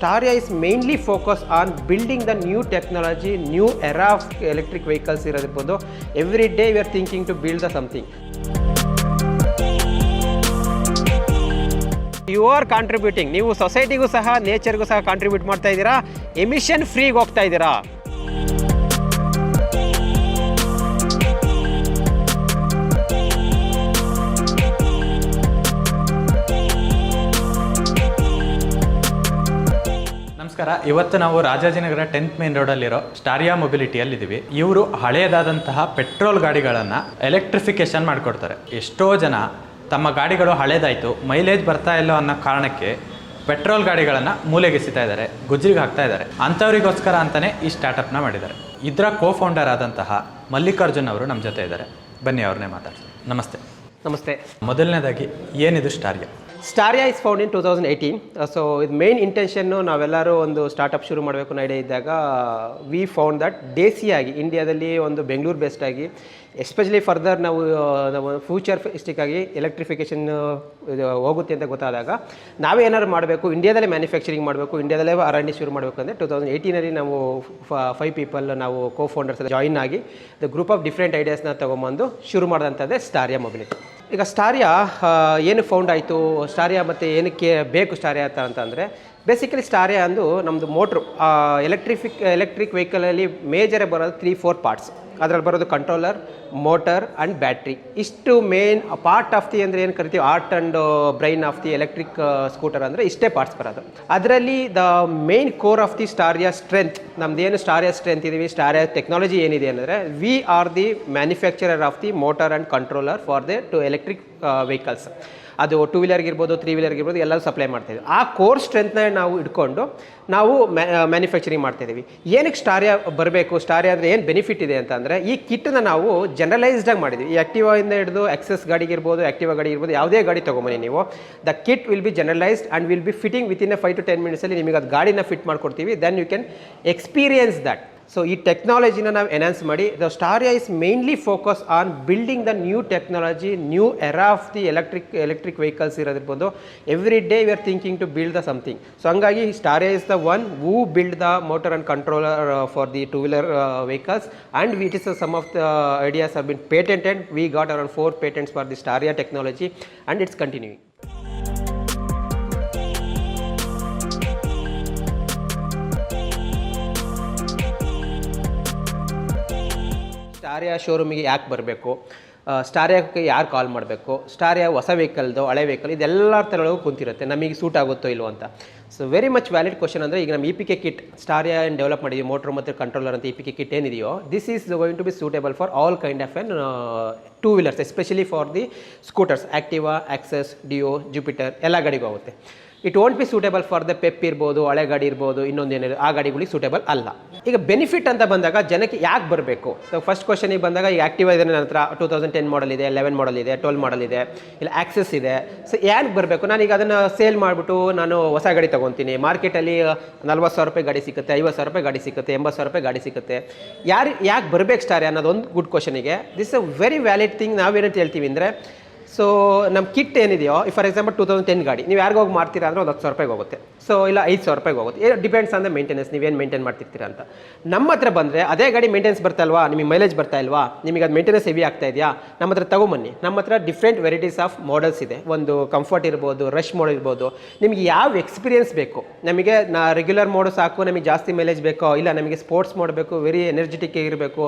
Staria is mainly focused on building the new technology, new era of electric vehicles ಇರೋದಿರ್ಬೋದು. Every day we are thinking to build the something you are contributing ನೀವು ಸೊಸೈಟಿಗೂ ಸಹ ನೇಚರ್ಗೂ ಸಹ contribute ಮಾಡ್ತಾ ಇದ್ದೀರಾ? Emission ಫ್ರೀಗೆ ಹೋಗ್ತಾ ಇದ್ದೀರಾ? ನಮಸ್ಕಾರ. ಇವತ್ತು ನಾವು ರಾಜಾಜಿನಗರ ಟೆಂತ್ ಮೇನ್ ರೋಡಲ್ಲಿರೋ ಸ್ಟಾರಿಯಾ ಮೊಬಿಲಿಟಿಯಲ್ಲಿದ್ದೀವಿ. ಇವರು ಹಳೆಯದಾದಂತಹ ಪೆಟ್ರೋಲ್ ಗಾಡಿಗಳನ್ನು ಎಲೆಕ್ಟ್ರಿಫಿಕೇಶನ್ ಮಾಡಿಕೊಡ್ತಾರೆ. ಎಷ್ಟೋ ಜನ ತಮ್ಮ ಗಾಡಿಗಳು ಹಳೇದಾಯಿತು ಮೈಲೇಜ್ ಬರ್ತಾ ಇಲ್ಲ ಅನ್ನೋ ಕಾರಣಕ್ಕೆ ಪೆಟ್ರೋಲ್ ಗಾಡಿಗಳನ್ನು ಮೂಲೆಗೆಸಿತಾ ಇದ್ದಾರೆ ಗುಜ್ರಿಗೆ ಹಾಕ್ತಾ ಇದ್ದಾರೆ. ಅಂಥವರಿಗೋಸ್ಕರ ಅಂತಲೇ ಈ ಸ್ಟಾರ್ಟಪ್ನ ಮಾಡಿದ್ದಾರೆ. ಇದರ ಕೋ ಫೌಂಡರ್ ಆದಂತಹ ಮಲ್ಲಿಕಾರ್ಜುನ್ ಅವರು ನಮ್ಮ ಜೊತೆ ಇದ್ದಾರೆ. ಬನ್ನಿ ಅವ್ರನ್ನೇ ಮಾತಾಡ್ತೀನಿ ನಮಸ್ತೆ. ನಮಸ್ತೆ. ಮೊದಲನೇದಾಗಿ ಏನಿದು Staria? Staria is found in two thousand eighteen so ಇದು ಮೇನ್ ಇಂಟೆನ್ಷನ್ನು ನಾವೆಲ್ಲರೂ ಒಂದು ಸ್ಟಾರ್ಟಪ್ ಶುರು ಮಾಡಬೇಕು ಅನ್ನೋ ಐಡಿಯಾ ಇದ್ದಾಗ ವಿ ಫೌಂಡ್ ದಟ್ ದೇಸಿಯಾಗಿ ಇಂಡಿಯಾದಲ್ಲಿ ಒಂದು ಬೆಂಗಳೂರು ಬೆಸ್ಟ್ ಆಗಿ ಎಸ್ಪೆಷಲಿ ಫರ್ದರ್ ನಾವು ಆ, ನಾವು ಫ್ಯೂಚರ್ ಆಗಿ ಎಲೆಕ್ಟ್ರಿಫಿಕೇಷನ್ ಹೋಗುತ್ತೆ ಅಂತ ಗೊತ್ತಾದಾಗ ನಾವೇ ಏನಾದ್ರು ಮಾಡಬೇಕು ಇಂಡಿಯಾದಲ್ಲೇ ಮ್ಯಾನುಫ್ಯಾಕ್ಚರಿಂಗ್ ಮಾಡಬೇಕು ಇಂಡಿಯಾದಲ್ಲೇ ಆರ್ ಎನ್ ಡಿ ಶುರು ಮಾಡಬೇಕು ಅಂದರೆ ಟೂ ತೌಸಂಡ್ ಏಯ್ಟೀನಲ್ಲಿ ನಾವು ಫೈವ್ ಪೀಪಲ್ ನಾವು ಕೋ ಫೌಂಡರ್ಸ್ ಜಾಯಿನ್ ಆಗಿ ದ ಗ್ರೂಪ್ ಆಫ್ ಡಿಫ್ರೆಂಟ್ ಐಡಿಯಾಸ್ನ ತೊಗೊಂಬಂದು ಶುರು ಮಾಡಿದಂಥದ್ದೇ ಸ್ಟಾರಿಯಾ ಮೊಬಿಲಿಟಿ ಈಗ ಸ್ಟಾರಿಯಾ ಏನು ಫೌಂಡ್ ಆಯಿತು? ಸ್ಟಾರಿಯಾ ಮತ್ತು ಏನಕ್ಕೆ ಬೇಕು ಸ್ಟಾರಿಯಾ ಅಂತ ಅಂತಂದರೆ ಬೇಸಿಕಲಿ ಸ್ಟಾರೆ ಅಂದು ನಮ್ಮದು ಮೋಟ್ರು ಎಲೆಕ್ಟ್ರಿಫಿಕ್ ಎಲೆಕ್ಟ್ರಿಕ್ ವೆಹಿಕಲಲ್ಲಿ ಮೇಜರೇ ಬರೋದು ತ್ರೀ ಫೋರ್ ಪಾರ್ಟ್ಸ್ ಅದರಲ್ಲಿ ಬರೋದು ಕಂಟ್ರೋಲರ್ ಮೋಟರ್ ಆ್ಯಂಡ್ ಬ್ಯಾಟ್ರಿ ಇಷ್ಟು ಮೇನ್ ಪಾರ್ಟ್ ಆಫ್ ದಿ ಅಂದರೆ ಏನು ಕರಿತೀವಿ? Heart and brain of the electric scooter ಅಂದರೆ ಇಷ್ಟೇ ಪಾರ್ಟ್ಸ್ ಬರೋದು. ಅದರಲ್ಲಿ the main core of the Staria strength ನಮ್ದು ಏನು ಸ್ಟಾರಿಯ ಸ್ಟ್ರೆಂತ್ ಇದೀವಿ? ಸ್ಟಾರಿಯ ಟೆಕ್ನಾಲಜಿ ಏನಿದೆ ಅಂದರೆ we are the manufacturer of the motor and controller for the two electric vehicles ಅದು ಟೂ ವೀಲರ್ಗಿರ್ಬೋದು ತ್ರೀ ವೀಲರ್ಗಿರ್ಬೋದು ಎಲ್ಲರೂ ಸಪ್ಲೈ ಮಾಡ್ತಾಯಿದ್ವಿ ಆ ಕೋರ್ ಸ್ಟ್ರೆಂತ್ನ ನಾವು ಇಟ್ಕೊಂಡು ನಾವು ಮ್ಯಾನುಫ್ಯಾಕ್ಚರಿಂಗ್ ಮಾಡ್ತಾಯಿದ್ದೀವಿ ಏನಕ್ಕೆ ಸ್ಟಾರಿಯಾ ಬರಬೇಕು? ಸ್ಟಾರಿಯಾ ಅಂದರೆ ಏನು ಬೆನಿಫಿಟ್ ಇದೆ ಅಂತಂದರೆ ಈ ಕಿಟ್ಟನ್ನ ನಾವು ಜನರಲೈಸ್ಡಾಗಿ ಮಾಡಿದ್ವಿ. ಈ ಆ್ಯಕ್ಟಿವಾಯಿಂದ ಹಿಡಿದು ಎಕ್ಸಸ್ ಗಾಡಿಗಿರ್ಬೋದು ಆ್ಯಕ್ಟಿವಾ ಗಾಡಿ ಇರ್ಬೋದು, ಯಾವುದೇ ಗಾಡಿ ತೊಗೊಂಬನ್ನಿ ನೀವು. The kit will be generalised and will be fitting within a five to ten ಮಿನಿಟ್ಸಲ್ಲಿ ನಿಮಗೆ ಅದು ಗಾಡಿನ ಫಿಟ್ ಮಾಡ್ಕೊಡ್ತೀವಿ. Then you can experience that so ಈ ಟೆಕ್ನಾಲಜಿನ ನಾವು ಎನ್ಹಾನ್ಸ್ ಮಾಡಿ the Staria is mainly focus on building the new technology new era of the electric electric vehicles ಇರೋದಿರ್ಬೋದು. Every day we are thinking to build the something so ಹಂಗಾಗಿ Staria is the one who build the motor and controller for the two wheeler vehicles and it is some of the ideas have been patented we got around four patents for the Staria technology and it's continuing Staria ಶೋರೂಮಿಗೆ ಯಾಕೆ ಬರಬೇಕು? ಸ್ಟಾರಿಯಾಕ್ಕೆ ಯಾರು ಕಾಲ್ ಮಾಡಬೇಕು? ಸ್ಟಾರಿಯಾ ಹೊಸ ವೆಹಿಕಲ್ದು ಹಳೆ vehicle ಇದೆಲ್ಲ ಥರಗಳಿಗೂ ಕುಂತಿರುತ್ತೆ. ನಮಗೆ suit ಆಗುತ್ತೋ ಇಲ್ವೋ ಅಂತ. So very much valid question ಅಂದರೆ ಈಗ ನಮ್ಮ ಇ ಪಿ ಕೆ ಕಿಟ್ ಸ್ಟಾರಿಯಾ ಏನು ಡೆವಲಪ್ ಮಾಡಿದ್ದೀವಿ ಮೋಟ್ರ್ ಮತ್ತು ಕಂಟ್ರೋಲರ್ ಅಂತ ಇ ಪಿ ಕೆ ಕಿಟ್ ಏನಿದೆಯೋ this is going to be suitable for all kind of any two wheelers especially for the scooters Activa Access Dio Jupiter ಎಲ್ಲ ಗಾಡಿಗೂ ಆಗುತ್ತೆ. It won't be suitable for the Pep ಇರ್ಬೋದು, ಹಳೆ ಗಾಡಿ ಇರ್ಬೋದು, ಇನ್ನೊಂದು ಏನಿದೆ, ಆ ಗಾಡಿಗಳಿಗೆ ಸೂಟೇಬಲ್ ಅಲ್ಲ. ಈಗ ಬೆನಿಫಿಟ್ ಅಂತ ಬಂದಾಗ ಜನಕ್ಕೆ ಯಾಕೆ ಬರಬೇಕು? ಸೊ ಫಸ್ಟ್ ಕ್ವಶನಿಗೆ ಬಂದಾಗ ಈಗ ಆಕ್ಟಿವಾ ಇದೆ ನನ್ನ ಹತ್ರ ಟೂ ತೌಸಂಡ್ ಟೆನ್ ಮಾಡಲ್ ಇದೆ ಲೆವೆನ್ ಮಾಡಲ್ ಇದೆ ಟ್ವೆಲ್ ಮಾಡಲ್ ಇದೆ, ಇಲ್ಲ ಆಕ್ಸೆಸ್ ಇದೆ. ಸೊ ಯಾಕೆ ಬರಬೇಕು? ನಾನೀಗ ಅದನ್ನು ಸೇಲ್ ಮಾಡಿಬಿಟ್ಟು ನಾನು ಹೊಸ ಗಾಡಿ ತೊಗೊತೀನಿ. ಮಾರ್ಕೆಟಲ್ಲಿ ನಲ್ವತ್ತು ಸಾವಿರ ರೂಪಾಯಿ ಗಾಡಿ ಸಿಗುತ್ತೆ, ಐವತ್ತು ಸಾವಿರ ರೂಪಾಯಿ ಗಾಡಿ ಸಿಗುತ್ತೆ, ಎಂಬತ್ತು ಸಾವಿರ ರೂಪಾಯಿ ಗಾಡಿ ಸಿಗುತ್ತೆ. ಯಾರು ಯಾಕೆ ಬರಬೇಕು ಸ್ಟಾರ್ ಅನ್ನೋದೊಂದು ಗುಡ್ ಕ್ವಶನಿಗೆ this a very valid thing ನಾವೇನಂತ ಹೇಳ್ತೀವಿ ಅಂದರೆ ಸೊ ನಮ್ಮ ಕಿಟ್ ಏನಿದೆಯೋ for example two thousand ten ಗಾಡಿ, ನೀವು ಯಾರಿಗೆ ಹೋಗಿ ಮಾಡ್ತೀರಾ ಅಂದರೆ ಒಂದು ಹತ್ತು ಸಾವಿರ ರೂಪಾಯಿಗೆ ಹೋಗುತ್ತೆ. ಸೊ ಇಲ್ಲ ಐದು ಸಾವಿರ ರೂಪಾಯಿಗೆ ಹೋಗುತ್ತೆ. ಡಿಪೆಂಡ್ಸ್ ಅಂದರೆ ಮೇಂಟೆನೆನ್ಸ್ ಮೇಂಟೆನೆನ್ಸ್ ಏನು ಮೇಂಟೈನ್ ಮಾಡ್ತಿರ್ತೀರಾ ಅಂತ. ನಮ್ಮ ಹತ್ರ ಬಂದರೆ ಅದೇ ಗಾಡಿ ಮೇಂಟೆನೆನ್ಸ್ ಬರ್ತಾ ಇಲ್ವಾ? ನಿಮಗೆ ಮೈಲೇಜ್ ಬರ್ತಾ ಇಲ್ವಾ? ನಿಮಗೆ ಅದು ಮೇಂಟೆನೆನ್ಸ್ ಹೆವಿ ಆಗ್ತಾ ಇದೆಯಾ? ನಮ್ಮ ಹತ್ರ ತಗೊಂಬನ್ನಿ ನಮ್ಮ ಹತ್ರ ಡಿಫ್ರೆಂಟ್ ವೆರೈಟೀಸ್ ಆಫ್ ಮಾಡೆಲ್ಸ್ ಇದೆ. ಒಂದು ಕಂಫರ್ಟ್ ಇರ್ಬೋದು ರಶ್ ಮೋಡ್ ಇರ್ಬೋದು. ನಿಮಗೆ ಯಾವ ಎಕ್ಸ್ಪೀರಿಯನ್ಸ್ ಬೇಕು? ನಮಗೆ ನಾ ರೆಗ್ಯುಲರ್ ಮೋಡ್ ಸಾಕು ನಮಗೆ ಜಾಸ್ತಿ ಮೈಲೇಜ್ ಬೇಕೋ? ಇಲ್ಲ ನಮಗೆ ಸ್ಪೋರ್ಟ್ಸ್ ಮಾಡಬೇಕು ವೆರಿ ಎನರ್ಜೆಟಿಕ್ ಆಗಿರಬೇಕು,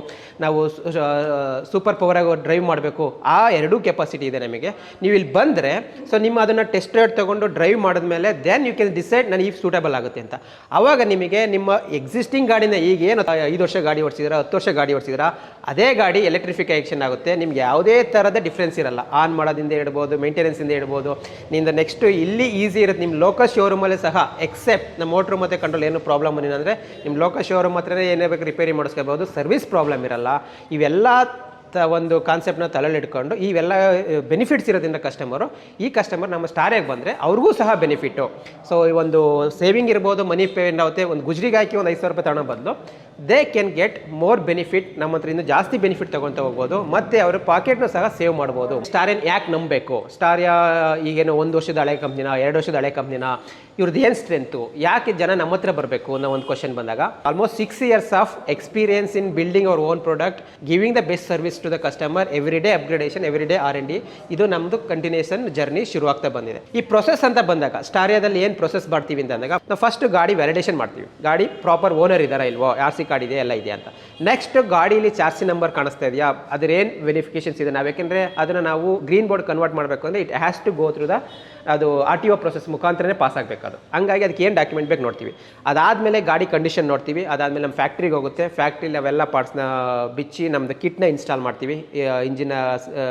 ನಾವು ಸೂಪರ್ ಪವರಾಗಿ ಡ್ರೈವ್ ಮಾಡಬೇಕು? ಆ ಎರಡೂ ಕೆಪಾಸಿಟಿ ಇದೆ ನಮಗೆ. ನೀವು ಇಲ್ಲಿ ಬಂದರೆ ಸೊ ನಿಮ್ಮ ಅದನ್ನು ಟೆಸ್ಟ್ ರೈಡ್ ತೊಗೊಂಡು ಡ್ರೈವ್ ಮಾಡಿದ್ಮೇಲೆ ದೆನ್ ಯು ಕ್ಯಾನ್ ಡಿಸೈಡ್ ನಾನು ಈ ಸೂಟೇಬಲ್ ಆಗುತ್ತೆ ಅಂತ. ಆವಾಗ ನಿಮಗೆ ನಿಮ್ಮ ಎಕ್ಸಿಸ್ಟಿಂಗ್ ಗಾಡಿನ ಈಗ ಏನು, ಐದು ವರ್ಷ ಗಾಡಿ ಓಡಿಸಿದ್ರೆ, ಹತ್ತು ವರ್ಷ ಗಾಡಿ ಓಡಿಸಿದ್ರೆ, ಅದೇ ಗಾಡಿ ಎಲೆಕ್ಟ್ರಿಫಿಕೇಷನ್ ಆಗುತ್ತೆ. ನಿಮ್ಗೆ ಯಾವುದೇ ಥರದ ಡಿಫ್ರೆನ್ಸ್ ಇರಲ್ಲ. ಆನ್ ಮಾಡೋದಿಂದ ಇಡ್ಬೋದು ಮೇಂಟೆನೆನ್ಸಿಂದ ಇಡ್ಬೋದು ನಿಂದ ನೆಕ್ಸ್ಟ್ ಇಲ್ಲಿ ಈಸಿ ಇರುತ್ತೆ. ನಿಮ್ಮ ಲೋಕಲ್ ಶೋರೂಮಲ್ಲೇ ಸಹ ಎಕ್ಸೆಪ್ಟ್ ನಮ್ಮ ಮೋಟ್ರ್ ಮತ್ತು ಕಂಟ್ರೋಲ್ ಏನು ಪ್ರಾಬ್ಲಮ್ ಏನಂದರೆ ನಿಮ್ಮ ಲೋಕಲ್ ಶೋರೂಮ್ ಹತ್ರನೇ ಏನೇ ಬೇಕು ರಿಪೇರಿ ಮಾಡಿಸ್ಕೋಬೋದು ಸರ್ವಿಸ್ ಪ್ರಾಬ್ಲಮ್ ಇರಲ್ಲ. ಇವೆಲ್ಲ ತ ಒಂದು ಕಾನ್ಸೆಪ್ಟ್ನ ತಲೆಯಲ್ಲಿ ಇಟ್ಕೊಂಡು ಇವೆಲ್ಲ ಬೆನಿಫಿಟ್ಸ್ ಇರೋದ್ರಿಂದ ಕಸ್ಟಮರು ಈ ಕಸ್ಟಮರ್ ನಮ್ಮ ಸ್ಟಾರಿಗೆ ಬಂದರೆ ಅವ್ರಿಗೂ ಸಹ ಬೆನಿಫಿಟ್ಟು ಸೊ ಈ ಒಂದು ಸೇವಿಂಗ್ ಇರ್ಬೋದು ಮನಿ ಪೇಮೆಂಟ್ ಆಗುತ್ತೆ, ಒಂದು ಗುಜರಿಗೆ ಹಾಕಿ ಒಂದು ಐದು ಸಾವಿರ ರೂಪಾಯಿ ತಗೊಳ್ಳೋ ಬದಲು. They can get more benefit ನಮ್ಮ ಹತ್ರ ಇನ್ನೂ ಜಾಸ್ತಿ ಬೆನಿಫಿಟ್ ತಗೊಳ್ತಾ ಹೋಗ್ಬೋದು. ಮತ್ತೆ ಅವರ ಪಾಕೆಟ್ನು ಸಹ ಸೇವ್ ಮಾಡ್ಬೋದು. ಸ್ಟಾರ್ ಏನು ಯಾಕೆ ನಂಬಬೇಕು? ಸ್ಟಾರ್ ಯಾ, ಈಗೇನು ಒಂದು ವರ್ಷದ ಹಳೆ ಕಂಪ್ನಿನ ಎರಡು ವರ್ಷದ ಹಳೆ ಕಂಪ್ನಿನ ಇವ್ರದ್ದು ಏನು ಸ್ಟ್ರೆಂತು ಯಾಕೆ ಜನ ನಮ್ಮ ಹತ್ರ ಬರಬೇಕು ಅನ್ನೋ ಒಂದು ಕ್ವಶನ್ ಬಂದಾಗ almost six years of experience in building our own product giving the best service to the customer every day upgradation every day R N D ಇದು ನಮ್ಮದು ಕಂಟಿನ್ಯೂಷನ್ ಜರ್ನಿ ಶುರುವಾಗ್ತಾ ಬಂದಿದೆ. ಈ ಪ್ರೊಸೆಸ್ ಅಂತ ಬಂದಾಗ ಸ್ಟಾರಿಯಾದಲ್ಲಿ ಏನು ಪ್ರೊಸೆಸ್ ಮಾಡ್ತೀವಿ ಅಂತ ಅಂದಾಗ, ನಾವು ಫಸ್ಟ್ ಗಾಡಿ ವ್ಯಾಲಿಡೇಷನ್ ಮಾಡ್ತೀವಿ. ಗಾಡಿ ಪ್ರಾಪರ್ ಓನರ್ ಇದ್ದಾರಾ ಇಲ್ವೋ ಆರ್ ಸಿ ಕಾರ್ಡ್ ಇದೆ, ಎಲ್ಲ ಇದೆ ಅಂತ. ನೆಕ್ಸ್ಟ್ ಗಾಡೀಲಿ ಚಾರ್ಸಿ ನಂಬರ್ ಕಾಣಿಸ್ತಾ ಇದೆಯಾ ಅದ್ರ ಏನು ಇದೆ? ನಾವು ಯಾಕೆಂದರೆ ಅದನ್ನು ನಾವು ಗ್ರೀನ್ ಬೋರ್ಡ್ ಕನ್ವರ್ಟ್ ಮಾಡಬೇಕು ಅಂದರೆ it has to go through the ಅದು ಆರ್ ಟಿ ಒ ಪ್ರೊಸೆಸ್ ಮುಖಾಂತರನೇ ಪಾಸ್ ಆಗಬೇಕು ಅದು ಹಂಗಾಗಿ ಅದಕ್ಕೆ ಏನು ಡಾಕ್ಯುಮೆಂಟ್ ಬೇಕು ನೋಡ್ತೀವಿ. ಅದಾದಮೇಲೆ ಗಾಡಿ ಕಂಡೀಷನ್ ನೋಡ್ತೀವಿ. ಅದಾದಮೇಲೆ ನಮ್ಮ ಫ್ಯಾಕ್ಟ್ರಿಗೆ ಹೋಗುತ್ತೆ. ಫ್ಯಾಕ್ಟ್ರಿಲಿ ಅವೆಲ್ಲ ಪಾರ್ಟ್ಸ್ನ ಬಿಚ್ಚಿ ನಮ್ಮದು ಕಿಟ್ನ ಇನ್ಸ್ಟಾಲ್ ಮಾಡ್ತೀವಿ. ಇಂಜಿನ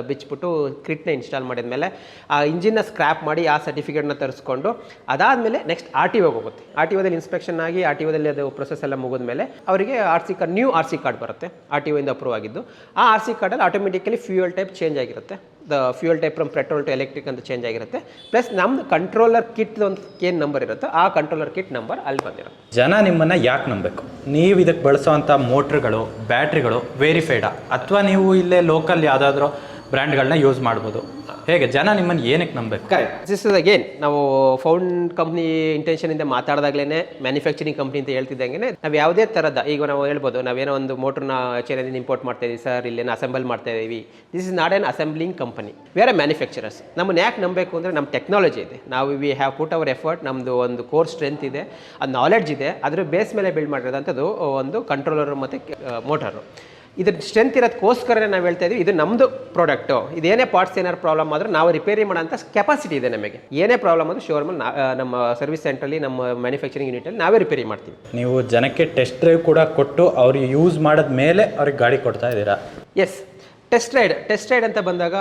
ಬಿಚ್ಚಿಬಿಟ್ಟು ಕಿಟ್ನ ಇನ್ಸ್ಟಾಲ್ ಮಾಡಿದ್ಮೇಲೆ, ಆ ಇಂಜಿನ್ನ ಸ್ಕ್ರ್ಯಾಪ್ ಮಾಡಿ ಆ ಸರ್ಟಿಫಿಕೇಟ್ನ ತರಿಸ್ಕೊಂಡು, ಅದಾದಮೇಲೆ ನೆಕ್ಸ್ಟ್ ಆರ್ ಟಿ ಒಗೆ ಹೋಗುತ್ತೆ. ಆರ್ ಟಿ ಒದಲ್ಲಿ ಇನ್ಸ್ಪೆಕ್ಷನ್ ಆಗಿ ಆರ್ ಟಿ ಒದಲ್ಲಿ ಅದು ಪ್ರೊಸೆಸ್ ಎಲ್ಲ ಮುಗಿದ್ಮೇಲೆ ಅವರಿಗೆ R C card new R C card ಬರುತ್ತೆ. ಆರ್ ಟಿ ಒಯಿಂದ ಅಪ್ರೂವ್ ಆಗಿದ್ದು. ಆ ಆರ್ ಸಿ ಕಾರ್ಡಲ್ಲಿ ಆಟೋಮೆಟಿಕಲಿ ಫ್ಯೂಯಲ್ ಟೈಪ್ ಚೇಂಜ್ ಆಗಿರುತ್ತೆ. The fuel type from petrol to electric ಅಂತ ಚೇಂಜ್ ಆಗಿರುತ್ತೆ. ಪ್ಲಸ್ ನಮ್ದು ಕಂಟ್ರೋಲರ್ ಕಿಟ್ ಒಂದು ಏನು ನಂಬರ್ ಇರುತ್ತೋ ಆ ಕಂಟ್ರೋಲರ್ ಕಿಟ್ ನಂಬರ್ ಅಲ್ಲಿ ಬಂದಿರುತ್ತೆ. ಜನ ನಿಮ್ಮನ್ನು ಯಾಕೆ ನಂಬಬೇಕು? ನೀವು ಇದಕ್ಕೆ ಬಳಸೋವಂಥ ಮೋಟ್ರ್ಗಳು, ಬ್ಯಾಟ್ರಿಗಳು ವೇರಿಫೈಡಾ ಅಥವಾ ನೀವು ಇಲ್ಲೇ ಲೋಕಲ್ ಯಾವುದಾದ್ರೂ ಬ್ರ್ಯಾಂಡ್ಗಳನ್ನ ಯೂಸ್ ಮಾಡ್ಬೋದು. ಹೇಗೆ? ಜನ ನಿಮ್ಮನ್ನು ಏನಕ್ಕೆ ನಂಬಬೇಕು? ಕರೆಕ್ಟ್ ದಿಸ್ ಇಸ್ ಅಗೇನ್ ನಾವು ಫೌಂಡ್ ಕಂಪ್ನಿ ಇಂಟೆನ್ಷನಿಂದ ಮಾತಾಡಿದಾಗಲೇ ಮ್ಯಾನುಫ್ಯಾಕ್ಚರಿಂಗ್ ಕಂಪ್ನಿ ಅಂತ ಹೇಳ್ತಿದ್ದಂಗೆ ನಾವು ಯಾವುದೇ ಥರದ ಈಗ ನಾವು ಹೇಳ್ಬೋದು, ನಾವೇನೋ ಒಂದು ಮೋಟ್ರನ್ನ ಚೈನಾದಿಂದ ಇಂಪೋರ್ಟ್ ಮಾಡ್ತಾ ಇದೀವಿ ಸರ್ ಇಲ್ಲೇನು ಅಸೆಂಬಲ್ ಮಾಡ್ತಾ ಇದೀವಿ this is not an assembling company where manufacturers ನಮ್ಮನ್ನು ಯಾಕೆ ನಂಬಬೇಕು ಅಂದರೆ ನಮ್ಮ ಟೆಕ್ನಾಲಜಿ ಇದೆ. ನಾವು we have put our effort ನಮ್ಮದು ಒಂದು ಕೋರ್ ಸ್ಟ್ರೆಂತ್ ಇದೆ ಅದು ನಾಲೆಡ್ಜ್ ಇದೆ. ಅದರ ಬೇಸ್ ಮೇಲೆ ಬಿಲ್ಡ್ ಮಾಡಿರೋದಂಥದ್ದು ಒಂದು ಕಂಟ್ರೋಲರು ಮತ್ತು ಮೋಟರು ಇದ್ರ ಸ್ಟ್ರೆಂತ್ ಇರೋದಕ್ಕೋಸ್ಕರನೇ ನಾವು ಹೇಳ್ತಾ ಇದೀವಿ. ಇದು ನಮ್ಮದು ಪ್ರಾಡಕ್ಟು ಇದೇನೇ ಪಾರ್ಟ್ಸ್ ಏನಾದ್ರು ಪ್ರಾಬ್ಲಮ್ ಆದರೂ ನಾವು ರಿಪೇರಿ ಮಾಡೋಂಥ ಕೆಪಾಸಿಟಿ ಇದೆ ನಮಗೆ. ಏನೇ ಪ್ರಾಬ್ಲಮ್ ಆದರೂ ಶೋರೂಮಲ್ಲಿ ನಮ್ಮ ಸರ್ವಿಸ್ ಸೆಂಟ್ರಲ್ಲಿ ನಮ್ಮ ಮ್ಯಾನುಫ್ಯಾಕ್ಚರಿಂಗ್ ಯೂನಿಟಲ್ಲಿ ನಾವೇ ರಿಪೇರಿ ಮಾಡ್ತೀವಿ. ನೀವು ಜನಕ್ಕೆ ಟೆಸ್ಟ್ ಡ್ರೈವ್ ಕೂಡ ಕೊಟ್ಟು ಅವ್ರಿಗೆ ಯೂಸ್ ಮಾಡಿದ ಮೇಲೆ ಅವ್ರಿಗೆ ಗಾಡಿ ಕೊಡ್ತಾ ಇದ್ದೀರಾ? Yes test ride test ride ಅಂತ ಬಂದಾಗ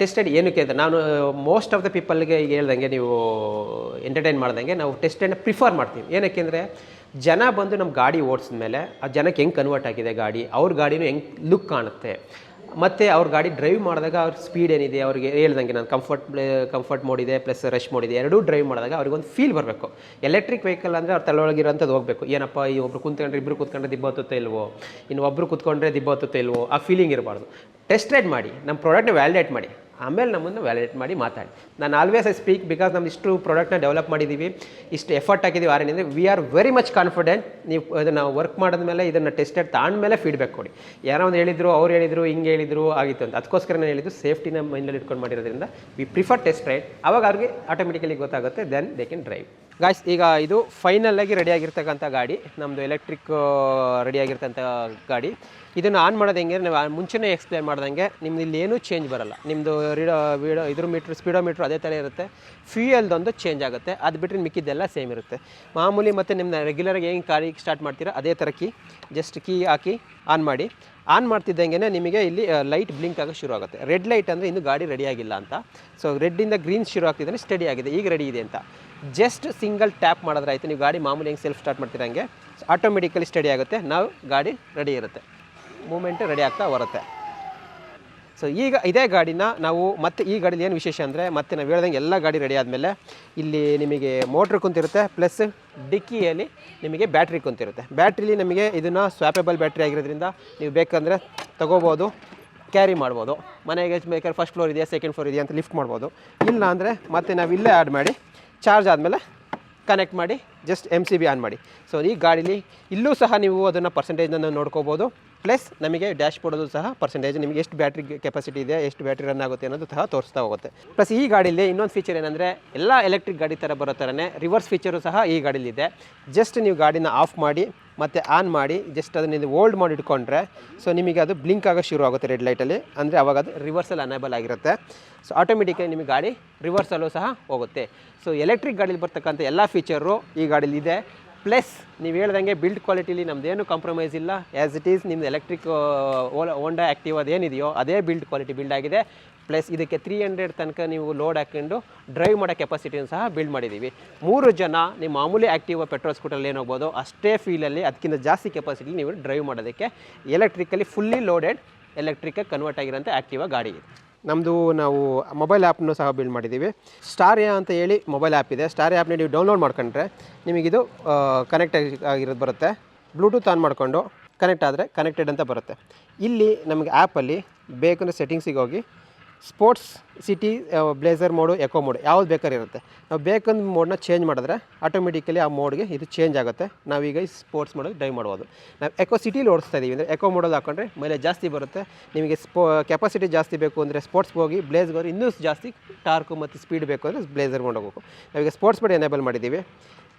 ಟೆಸ್ಟ್ ರೈಡ್ ಏನಕ್ಕೆ ಅಂತ ನಾನು ಮೋಸ್ಟ್ ಆಫ್ ದ ಪೀಪಲ್ಗೆ ಈಗ ಹೇಳ್ದಂಗೆ ನೀವು ಎಂಟರ್ಟೈನ್ ಮಾಡ್ದಂಗೆ ನಾವು ಟೆಸ್ಟ್ ರೈಡ್ನ ಪ್ರಿಫರ್ ಮಾಡ್ತೀವಿ. ಏನಕ್ಕೆ ಅಂದರೆ ಜನ ಬಂದು ನಮ್ಮ ಗಾಡಿ ಓಡಿಸಿದ ಮೇಲೆ ಆ ಜನಕ್ಕೆ ಹೆಂಗೆ ಕನ್ವರ್ಟ್ ಆಗಿದೆ ಗಾಡಿ, ಅವ್ರ ಗಾಡಿನೂ ಹೆಂಗೆ ಲುಕ್ ಕಾಣುತ್ತೆ. ಮತ್ತು ಅವ್ರ ಗಾಡಿ ಡ್ರೈವ್ ಮಾಡಿದಾಗ ಅವ್ರ ಸ್ಪೀಡ್ ಏನಿದೆ, ಅವ್ರಿಗೆ ಹೇಳ್ದಂಗೆ ನಾನು ಕಂಫರ್ಟ್ ಕಂಫರ್ಟ್ ಮೋಡಿದೆ ಪ್ಲಸ್ ರಶ್ ಮೋಡ್ ಇದೆ, ಎರಡೂ ಡ್ರೈವ್ ಮಾಡಿದಾಗ ಅವ್ರಿಗೆ ಒಂದು ಫೀಲ್ ಬರಬೇಕು. ಎಲೆಕ್ಟ್ರಿಕ್ ವೆಹಿಕಲ್ ಅಂದರೆ ಅವ್ರ ತಲೆಯೊಳಗಿರೋಂಥದ್ದು ಹೋಗಬೇಕು. ಏನಪ್ಪ ಈ ಒಬ್ರು ಕುಂತ್ಕೊಂಡ್ರೆ ಇಬ್ಬರು ಕುತ್ಕೊಂಡ್ರೆ ದಿಬ್ಬ ಹತ್ತುತ್ತೆ ಇಲ್ವೋ? ಇನ್ನು ಒಬ್ಬರು ಕೂತ್ಕೊಂಡ್ರೆ ದಿಬ್ಬ ಹತ್ತುತ್ತೆ ಇಲ್ವೋ? ಆ ಫೀಲಿಂಗ್ ಇರಬಾರ್ದು. ಟೆಸ್ಟ್ ರೈಡ್ ಮಾಡಿ ನಮ್ಮ ಪ್ರಾಡಕ್ಟ್ನ ವ್ಯಾಲಿಡೇಟ್ ಮಾಡಿ. ಆಮೇಲೆ ನಮ್ಮನ್ನು ವ್ಯಾಲಿಡೇಟ್ ಮಾಡಿ ಮಾತಾಡಿ. ನಾನು ಆಲ್ವೇಸ್ ಐ ಸ್ಪೀಕ್ ಬಿಕಾಸ್ ನಮ್ಮ ಇಷ್ಟು ಪ್ರಾಡಕ್ಟ್ನ ಡೆವಲಪ್ ಮಾಡಿದ್ದೀವಿ ಇಷ್ಟು ಎಫರ್ಟ್ ಹಾಕಿದ್ದೀವಿ ಆರ್ ಅಂದರೆ we are very much confident ನೀವು ಅದನ್ನು ವರ್ಕ್ ಮಾಡಿದ್ಮೇಲೆ ಇದನ್ನು ಟೆಸ್ಟೆಡ್ ತಾಂಡ್ಮೇಲೆ ಫೀಡ್ಬ್ಯಾಕ್ ಕೊಡಿ. ಯಾರೋ ಒಂದು ಹೇಳಿದ್ರು, ಅವ್ರು ಹೇಳಿದ್ರು, ಹಿಂಗೆ ಹೇಳಿದ್ರು, ಆಗಿತ್ತು ಅಂತ. ಅದಕ್ಕೋಸ್ಕರ ನಾನು ಹೇಳಿದ್ದು ಸೇಫ್ಟಿನ ಮೈಂಡಲ್ಲಿ ಇಟ್ಕೊಂಡು ಮಾಡಿರೋದ್ರಿಂದ ವಿ ಪ್ರಿಫರ್ ಟೆಸ್ಟ್ ರೈಡ್ ಅವಾಗ ಅವ್ರಿಗೆ ಆಟೋಮೆಟಿಕಲಿ ಗೊತ್ತಾಗುತ್ತೆ then they can drive guys ಈಗ ಇದು ಫೈನಲ್ ಆಗಿ ರೆಡಿ ಆಗಿರ್ತಕ್ಕಂಥ ಗಾಡಿ. ನಮ್ಮದು ಎಲೆಕ್ಟ್ರಿಕ್ ರೆಡಿ ಆಗಿರ್ತಂಥ ಗಾಡಿ. ಇದನ್ನು ಆನ್ ಮಾಡೋದು ಹೆಂಗೆ ನೀವು ಮುಂಚೆನೇ ಎಕ್ಸ್ಪ್ಲೇನ್ ಮಾಡ್ದಂಗೆ ನಿಮ್ದು ಇಲ್ಲಿ ಏನೂ ಚೇಂಜ್ ಬರಲ್ಲ. ನಿಮ್ಮದು ರೀಡೋ ವೀಡೋ ಇದ್ರ ಮೀಟ್ರ್ ಸ್ಪೀಡೋ ಮೀಟ್ರ್ ಅದೇ ಥರ ಇರುತ್ತೆ. ಫ್ಯೂಯಲ್ದೊಂದು ಚೇಂಜ್ ಆಗುತ್ತೆ. ಅದು ಬಿಟ್ಟರೆ ಮಿಕ್ಕಿದ್ದೆಲ್ಲ ಸೇಮ್ ಇರುತ್ತೆ. ಮಾಮೂಲಿ ಮತ್ತು ನಿಮ್ಮ ರೆಗ್ಯುಲರಾಗಿ ಹೆಂಗೆ ಕಾರಿಗೆ ಸ್ಟಾರ್ಟ್ ಮಾಡ್ತೀರಾ, ಅದೇ ಥರ ಕೀ ಜಸ್ಟ್ ಕೀ ಹಾಕಿ ಆನ್ ಮಾಡಿ. ಆನ್ ಮಾಡ್ತಿದ್ದಂಗೆ ನಿಮಗೆ ಇಲ್ಲಿ ಲೈಟ್ ಬ್ಲಿಂಕ್ ಆಗೋಕ್ಕೆ ಶುರು ಆಗುತ್ತೆ. ರೆಡ್ ಲೈಟ್ ಅಂದರೆ ಇನ್ನು ಗಾಡಿ ರೆಡಿ ಆಗಿಲ್ಲ ಅಂತ. ಸೊ ರೆಡ್ಡಿಂದ ಗ್ರೀನ್ ಶುರು ಆಗ್ತಿದ್ದಾನೆ ಸ್ಟಡಿ ಆಗಿದೆ. ಈಗ ರೆಡಿ ಇದೆ ಅಂತ. ಜಸ್ಟ್ ಸಿಂಗಲ್ ಟ್ಯಾಪ್ ಮಾಡಿದ್ರೆ ಆಯಿತು, ನೀವು ಗಾಡಿ ಮಾಮೂಲಿ ಹೆಂಗೆ ಸೆಲ್ಫ್ ಸ್ಟಾರ್ಟ್ ಮಾಡ್ತಿರಂಗೆ ಆಟೋಮೆಟಿಕಲಿ ಸ್ಟಡಿ ಆಗುತ್ತೆ. ನಾವು ಗಾಡಿ ರೆಡಿ ಇರುತ್ತೆ. ಮೂಮೆಂಟ್ ರೆಡಿ ಆಗ್ತಾ ಬರುತ್ತೆ ಸೊ ಈಗ ಇದೇ ಗಾಡಿನ ನಾವು ಮತ್ತೆ ಈ ಗಾಡಿಲಿ ಏನು ವಿಶೇಷ ಅಂದರೆ, ಮತ್ತೆ ನಾವು ಹೇಳ್ದಂಗೆ ಎಲ್ಲ ಗಾಡಿ ರೆಡಿ ಆದಮೇಲೆ ಇಲ್ಲಿ ನಿಮಗೆ ಮೋಟ್ರ್ ಕುಂತಿರುತ್ತೆ ಪ್ಲಸ್ ಡಿಕ್ಕಿಯಲ್ಲಿ ನಿಮಗೆ ಬ್ಯಾಟ್ರಿ ಕುಂತಿರುತ್ತೆ. ಬ್ಯಾಟ್ರಿಲಿ ನಮಗೆ ಇದನ್ನು ಸ್ವಾಪೇಬಲ್ ಬ್ಯಾಟ್ರಿ ಆಗಿರೋದ್ರಿಂದ ನೀವು ಬೇಕಂದರೆ ತಗೋಬೋದು ಕ್ಯಾರಿ ಮಾಡ್ಬೋದು. ಮನೆಗೆ ಬೇಕಾದ್ರೆ ಫಸ್ಟ್ ಫ್ಲೋರ್ ಇದೆಯಾ ಸೆಕೆಂಡ್ ಫ್ಲೋರ್ ಇದೆಯಾ ಅಂತ ಲಿಫ್ಟ್ ಮಾಡ್ಬೋದು. ಇಲ್ಲ ಅಂದರೆ ಮತ್ತೆ ನಾವು ಇಲ್ಲೇ ಆ್ಯಡ್ ಮಾಡಿ ಚಾರ್ಜ್ ಆದಮೇಲೆ ಕನೆಕ್ಟ್ ಮಾಡಿ just M C B on ಮಾಡಿ. ಸೊ ಈ ಗಾಡೀಲಿ ಇಲ್ಲೂ ಸಹ ನೀವು ಅದನ್ನು ಪರ್ಸೆಂಟೇಜ್ನ ನೋಡ್ಕೋಬೋದು. ಪ್ಲಸ್ ನಮಗೆ ಡ್ಯಾಶ್ ಬೋರ್ಡಲ್ಲೂ ಸಹ ಪರ್ಸೆಂಟೇಜ್ ನಿಮಗೆ ಎಷ್ಟು ಬ್ಯಾಟ್ರಿ ಕೆಪಾಸಿಟಿ ಇದೆ, ಎಷ್ಟು ಬ್ಯಾಟ್ರಿ ರನ್ ಆಗುತ್ತೆ ಅನ್ನೋದು ಸಹ ತೋರಿಸ್ತಾ ಹೋಗುತ್ತೆ. ಪ್ಲಸ್ ಈ ಗಾಡಿಯಲ್ಲಿ ಇನ್ನೊಂದು ಫೀಚರ್ ಏನಂದರೆ ಎಲ್ಲ ಎಲೆಕ್ಟ್ರಿಕ್ ಗಾಡಿ ಥರ ಬರೋ ಥರನೇ ರಿವರ್ಸ್ ಫೀಚರು ಸಹ ಈ ಗಾಡೀಲಿದೆ ಜಸ್ಟ್ ನೀವು ಗಾಡಿನ ಆಫ್ ಮಾಡಿ, ಮತ್ತು ಆನ್ ಮಾಡಿ ಜಸ್ಟ್ ಅದನ್ನ ಇದು ಓಲ್ಡ್ ಮಾಡಿ ಇಟ್ಕೊಂಡ್ರೆ ಸೊ ನಿಮಗೆ ಅದು ಬ್ಲಿಂಕ್ ಆಗೋ ಶುರು ಆಗುತ್ತೆ ರೆಡ್ ಲೈಟಲ್ಲಿ ಅಂದರೆ ಅವಾಗ ಅದು ರಿವರ್ಸಲ್ಲಿ ಅನೇಬಲ್ ಆಗಿರುತ್ತೆ. ಸೊ ಆಟೋಮೆಟಿಕಾಗಿ ನಿಮಗೆ ಗಾಡಿ ರಿವರ್ಸಲ್ಲೂ ಸಹ ಹೋಗುತ್ತೆ. ಸೊ ಎಲೆಕ್ಟ್ರಿಕ್ ಗಾಡೀಲಿ ಬರ್ತಕ್ಕಂಥ ಎಲ್ಲ ಫೀಚರು ಈ ಗಾಡೀಲಿ ಇದೆ. ಪ್ಲಸ್ ನೀವು ಹೇಳ್ದಂಗೆ ಬಿಲ್ಡ್ ಕ್ವಾಲಿಟಿಲಿ ನಮ್ಮದೇನು ಕಾಂಪ್ರಮೈಸ್ ಇಲ್ಲ. ಆ್ಯಸ್ ಇಟ್ ಈಸ್ ನಿಮ್ದು ಎಲೆಕ್ಟ್ರಿಕ್ ಓಂಡಾ ಆ್ಯಕ್ಟಿವ್ ಅದೇನಿದೆಯೋ ಅದೇ ಬಿಲ್ಡ್ ಕ್ವಾಲಿಟಿ ಬಿಲ್ಡ್ ಆಗಿದೆ. ಪ್ಲಸ್ ಇದಕ್ಕೆ ತ್ರೀ ಹಂಡ್ರೆಡ್ ತನಕ ನೀವು ಲೋಡ್ ಹಾಕ್ಕೊಂಡು ಡ್ರೈವ್ ಮಾಡೋ ಕೆಪಾಸಿಟಿಯನ್ನು ಸಹ ಬಿಲ್ಡ್ ಮಾಡಿದ್ದೀವಿ. ಮೂರು ಜನ ನಿಮ್ಮ ಮಾಮೂಲಿ ಆ್ಯಕ್ಟಿವ್ ಪೆಟ್ರೋಲ್ ಸ್ಕೂಟರಲ್ಲಿ ಏನು ಹೋಗ್ಬೋದು ಅಷ್ಟೇ ಫೀಲಲ್ಲಿ ಅದಕ್ಕಿಂತ ಜಾಸ್ತಿ ಕೆಪಾಸಿಟಿ ನೀವು ಡ್ರೈವ್ ಮಾಡೋದಕ್ಕೆ electrically fully loaded electric convert ಆಗಿರೋಂಥ ಆ್ಯಕ್ಟಿವಾ ಗಾಡಿ ಇದೆ. ನಮ್ಮದು ನಾವು ಮೊಬೈಲ್ ಆ್ಯಪ್ನೂ ಸಹ ಬಿಲ್ಡ್ ಮಾಡಿದ್ದೀವಿ. ಸ್ಟಾರಿಯಾ ಅಂತ ಹೇಳಿ ಮೊಬೈಲ್ ಆ್ಯಪ್ ಇದೆ. ಸ್ಟಾರ್ ಆ್ಯಪ್ನ ನೀವು ಡೌನ್ಲೋಡ್ ಮಾಡ್ಕೊಂಡ್ರೆ ನಿಮಗಿದು ಕನೆಕ್ಟ್ ಆಗಿರೋದು ಬರುತ್ತೆ. ಬ್ಲೂಟೂತ್ ಆನ್ ಮಾಡಿಕೊಂಡು ಕನೆಕ್ಟ್ ಆದರೆ ಕನೆಕ್ಟೆಡ್ ಅಂತ ಬರುತ್ತೆ. ಇಲ್ಲಿ ನಮಗೆ ಆ್ಯಪಲ್ಲಿ ಬೇಕಂದ್ರೆ ಸೆಟ್ಟಿಂಗ್ಸಿಗೆ ಹೋಗಿ sports city blazer mode, eco mode, ಯಾವ್ದು ಬೇಕಾದ್ರೆ ಇರುತ್ತೆ. ನಾವು ಬೇಕಂದ ಮೋಡ್ನ ಚೇಂಜ್ ಮಾಡಿದ್ರೆ ಆಟೋಮೆಟಿಕಲಿ ಆ ಮೋಡ್ಗೆ ಇದು ಚೇಂಜ್ ಆಗುತ್ತೆ. ನಾವೀಗ ಈ ಸ್ಪೋರ್ಟ್ಸ್ ಮೋಡಲ್ಲಿ ಡ್ರೈವ್ ಮಾಡ್ಬೋದು. ನಾವು ಎಕೋ ಸಿಟಿಲಿ ಓಡಿಸ್ತಾ ಇದ್ದೀವಿ ಅಂದರೆ ಎಕೋ ಮೋಡಲ್ಲಿ ಹಾಕೊಂಡ್ರೆ ಮೈಲೇಜ್ ಜಾಸ್ತಿ ಬರುತ್ತೆ. ನಿಮಗೆ ಸ್ಪೋ ಕೆಪಾಸಿಟಿ ಜಾಸ್ತಿ ಬೇಕು ಅಂದರೆ ಸ್ಪೋರ್ಟ್ಸ್ಗೆ ಹೋಗಿ ಬ್ಲೇಸ್ಗೆ ಹೋಗಿ ಇನ್ನೂ ಜಾಸ್ತಿ ಟಾರ್ಕು ಮತ್ತು ಸ್ಪೀಡ್ ಬೇಕು ಅಂದರೆ ಬ್ಲೇಸರ್ ಮೋಡ್ ಹೋಗಬೇಕು. ನಾವೀಗ ಸ್ಪೋರ್ಟ್ಸ್ ಮೋಡ್ ಎನೇಬಲ್ ಮಾಡಿದ್ದೀವಿ.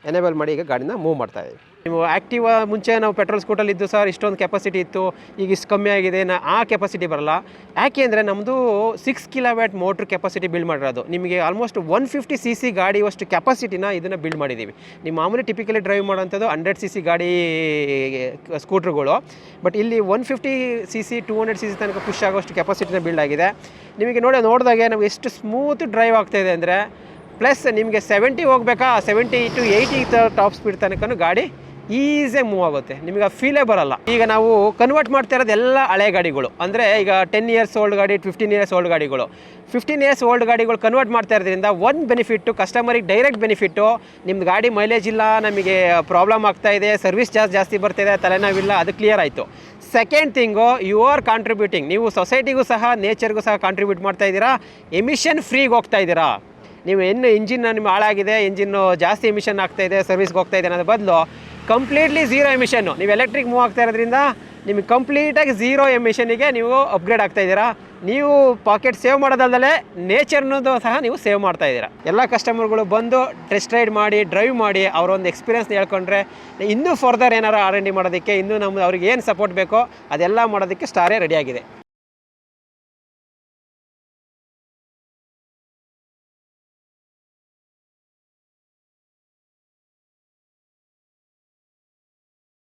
ಎನೇಬಲ್ ಮಾಡಿ ಈಗ ಗಾಡಿನ ಮೂವ್ ಮಾಡ್ತಾ ಇದ್ದೀವಿ. ನೀವು ಆ್ಯಕ್ಟಿವಾ ಮುಂಚೆ ನಾವು ಪೆಟ್ರೋಲ್ ಸ್ಕೂಟಲ್ಲಿ ಇದ್ದು ಸರ್ ಇಷ್ಟೊಂದು ಕೆಪಾಸಿಟಿ ಇತ್ತು, ಈಗ ಇಷ್ಟು ಕಮ್ಮಿ ಆಗಿದೆ, ನಾ ಆ ಕೆಪಾಸಿಟಿ ಬರಲ್ಲ. ಯಾಕೆ ಅಂದರೆ ನಮ್ಮದು six kilowatt motor capacity build ಮಾಡಿರೋದು. ನಿಮಗೆ almost one fifty C C ಗಾಡಿ ಅಷ್ಟು ಕೆಪಾಸಿಟಿನ ಇದನ್ನು ಬಿಲ್ಡ್ ಮಾಡಿದ್ದೀವಿ. ನೀವು ಮಾಮೂಲಿ ಟಿಪಿಕಲಿ ಡ್ರೈವ್ ಮಾಡೋಂಥದ್ದು ಹಂಡ್ರೆಡ್ ಸಿ ಸಿ ಗಾಡಿ ಸ್ಕೂಟ್ರ್ಗಳು ಬಟ್ ಇಲ್ಲಿ one fifty C C two hundred C C ತನಕ ಪುಷ್ ಆಗೋಷ್ಟು ಕೆಪಾಸಿಟಿನ ಬಿಲ್ಡ್ ಆಗಿದೆ. ನಿಮಗೆ ನೋಡಿ, ನೋಡಿದಾಗೆ ನಮಗೆ ಎಷ್ಟು ಸ್ಮೂತ್ ಡ್ರೈವ್ ಆಗ್ತಾಯಿದೆ ಅಂದರೆ ಪ್ಲಸ್ ನಿಮಗೆ ಸೆವೆಂಟಿ ಹೋಗ್ಬೇಕಾ? Seventy to eighty top speed ತನಕ ಗಾಡಿ ಈಸಿಯಾಗಿ ಮೂವ್ ಆಗುತ್ತೆ. ನಿಮಗೆ ಫೀಲೇ ಬರಲ್ಲ ಈಗ ನಾವು ಕನ್ವರ್ಟ್ ಮಾಡ್ತಾ ಇರೋದು ಎಲ್ಲ ಹಳೆ ಗಾಡಿಗಳು. ಅಂದರೆ ಈಗ ಟೆನ್ ಇಯರ್ಸ್ ಓಲ್ಡ್ ಗಾಡಿ ಫಿಫ್ಟೀನ್ ಇಯರ್ಸ್ ಓಲ್ಡ್ ಗಾಡಿಗಳು. ಫಿಫ್ಟೀನ್ ಇಯರ್ಸ್ ಓಲ್ಡ್ ಗಾಡಿಗಳು ಕನ್ವರ್ಟ್ ಮಾಡ್ತಾ ಇರೋದ್ರಿಂದ ಒಂದು ಬೆನಿಫಿಟ್ಟು ಕಸ್ಟಮರಿಗೆ ಡೈರೆಕ್ಟ್ ಬೆನಿಫಿಟ್ಟು ನಿಮ್ದು ಗಾಡಿ ಮೈಲೇಜ್ ಇಲ್ಲ, ನಮಗೆ ಪ್ರಾಬ್ಲಮ್ ಆಗ್ತಾ ಇದೆ ಸರ್ವಿಸ್ ಚಾರ್ಜ್ ಜಾಸ್ತಿ ಬರ್ತಿದೆ ತಲೆನೋವಿಲ್ಲ ಅದು ಕ್ಲಿಯರ್ ಆಯಿತು. Second thing you are contributing ನೀವು ಸೊಸೈಟಿಗೂ ಸಹ ನೇಚರ್ಗೂ ಸಹ ಕಾಂಟ್ರಿಬ್ಯೂಟ್ ಮಾಡ್ತಾ ಇದ್ದೀರಾ ಎಮಿಷನ್ ಫ್ರೀಗೆ ಹೋಗ್ತಾ ಇದ್ದೀರಾ ನೀವು ಏನು ಇಂಜಿನ್ ನಿಮ್ಮ ಹಾಳಾಗಿದೆ, ಇಂಜಿನ್ನು ಜಾಸ್ತಿ ಎಮಿಷನ್ ಆಗ್ತಾ ಇದೆ ಸರ್ವಿಸ್ಗೆ ಹೋಗ್ತಾ ಇದೆ ಅನ್ನೋದ್ರ ಬದಲು ಕಂಪ್ಲೀಟ್ಲಿ ಝೀರೋ ಎಮಿಷನ್ನು ನೀವು ಎಲೆಕ್ಟ್ರಿಕ್ ಮೂವ್ ಆಗ್ತಾ ಇರೋದ್ರಿಂದ ನಿಮಗೆ ಕಂಪ್ಲೀಟಾಗಿ ಝೀರೋ ಎಮಿಷನಿಗೆ ನೀವು ಅಪ್ಗ್ರೇಡ್ ಆಗ್ತಾ ಇದ್ದೀರಾ. ನೀವು ಪಾಕೆಟ್ ಸೇವ್ ಮಾಡೋದಲ್ಲದೆ ನೇಚರ್ನದು ಸಹ ನೀವು ಸೇವ್ ಮಾಡ್ತಾ ಇದ್ದೀರಾ. ಎಲ್ಲ ಕಸ್ಟಮರ್ಗಳು ಬಂದು ಟೆಸ್ಟ್ ರೈಡ್ ಮಾಡಿ ಡ್ರೈವ್ ಮಾಡಿ ಅವರೊಂದು ಎಕ್ಸ್ಪೀರಿಯನ್ಸ್ನ ಹೇಳ್ಕೊಂಡ್ರೆ ಇನ್ನೂ ಫರ್ದರ್ ಏನಾರು ಆರ್ ಎನ್ ಡಿ ಮಾಡೋದಕ್ಕೆ, ಇನ್ನೂ ನಮ್ಮ ಅವ್ರಿಗೆ ಏನು ಸಪೋರ್ಟ್ ಬೇಕೋ ಅದೆಲ್ಲ ಮಾಡೋದಕ್ಕೆ ಸ್ಟಾರೇ ರೆಡಿಯಾಗಿದೆ